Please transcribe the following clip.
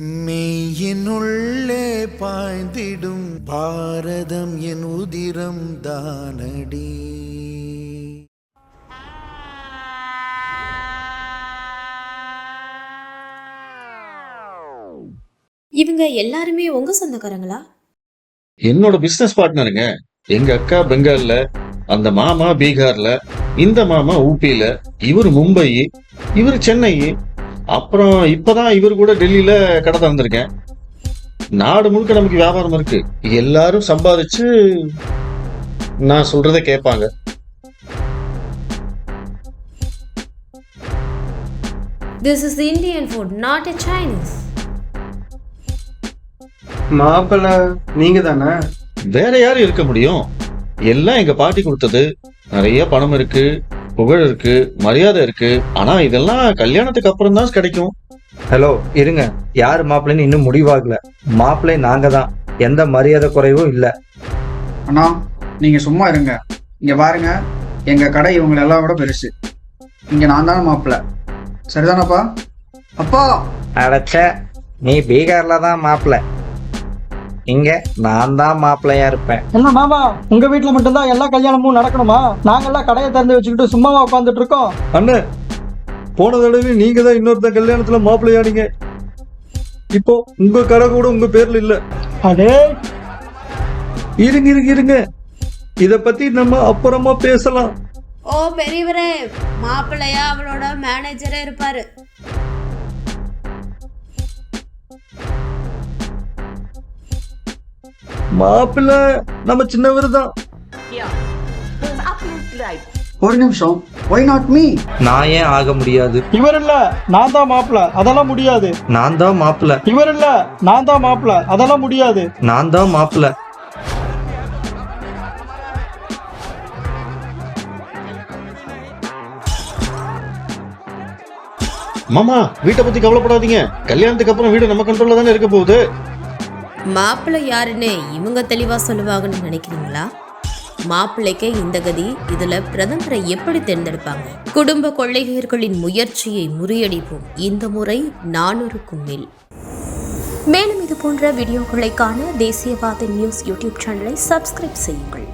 மெய்யினுள்ளே பாய்ந்திடும் பாரதம் என் உதிரம் தானடி. இவங்க எல்லாருமே உங்க சொந்தக்காரங்களா? என்னோட பிசினஸ் பார்ட்னருங்க எங்க அக்கா பெங்கால்ல அந்த மாமா பீகார்ல இந்த மாமா ஊபியில இவர் மும்பை இவர் சென்னை அப்புறம் இப்பதான் இவர் கூட டெல்லியில கடை திறந்திருக்கேன். நாடு முழுக்க நமக்கு வியாபாரம் இருக்கு. எல்லாரும் சம்பாதிச்சு நான் சொல்றதை கேட்பாங்க. This is Indian food not a Chinese மாப்பிள்ள நீங்க தானே வேற யாரு இருக்க முடியும்? எல்லாம் எங்க பாட்டி கொடுத்தது. நிறைய பணம் இருக்கு. புகழ் இருக்கு மரியாதை இருக்கு. ஆனா இதெல்லாம் கல்யாணத்துக்கு அப்புறம் தான் கிடைக்கும். ஹலோ இருங்க. யார் மாப்பிள்ளைன்னு இன்னும் முடிவாகல. மாப்பிள்ளை நாங்க தான். எந்த மரியாதை குறைவும் இல்ல. அண்ணா நீங்க சும்மா இருங்க. இங்க பாருங்க. எங்க கடை இவங்களை எல்லாம் விட பெருசு. இங்க நான் தானே மாப்பிள்ள. சரிதானப்பா? அப்பா! அடைச்ச. நீ பீகார்ல தான் மாப்பிள்ளை. இங்க நான் தான் மாப்பிள்ளையா இருப்பேன். என்ன மாமா உங்க வீட்ல மட்டும்தான் எல்லா கல்யாணமும் நடக்கணுமா? நாங்கெல்லாம் கடையை திறந்து வச்சுக்கிட்டு சும்மாவா உட்காந்துட்டு இருக்கோம். அண்ணன் போன தடவை நீங்க தான் இன்னொருத்தன் கல்யாணத்துல மாப்பிள்ளையானீங்க இப்போ உங்க கடை கூட உங்க பேர்ல இல்ல. அடே! இருங்க இருங்க இருங்க. இத பத்தி நம்ம அப்புறமா பேசலாம். ஓ பெரியவரே மாப்பிள்ளையா அவளோட மேனேஜரே இருப்பாரு. மாப்பிள்ளை நம்ம சின்னவர் தான். ஒரு நிமிஷம். ஒய் நாட் மீ நான் ஏன் ஆக முடியாது? இவர் இல்ல நான் தான் மாப்பிள அதெல்லாம் முடியாது. நான் தான் மாப்பிள்ளை. இவர் இல்ல நான் தான் மாப்பிள அதெல்லாம் முடியாது. நான் தான் மாப்பிள்ளை. மாமா வீட்டை பத்தி கவலைப்படாதீங்க. கல்யாணத்துக்கு அப்புறம் வீடு நம்ம கண்ட்ரோல்ல தானே இருக்க போகுது. மாப்பிள்ளை யாருன்னு இவங்க தெளிவாக சொல்லுவாங்கன்னு நினைக்கிறீங்களா? மாப்பிள்ளைக்கு இந்த கதி இதுல பிரதமரை எப்படி தேர்ந்தெடுப்பாங்க? குடும்ப கொள்ளையர்களின் முயற்சியை முறியடிப்போம். இந்த முறை நானூறுக்கும் மேல். மேலும் இது போன்ற வீடியோக்களை காண தேசியவாத நியூஸ் யூடியூப் சேனலை சப்ஸ்கிரைப் செய்யுங்கள்.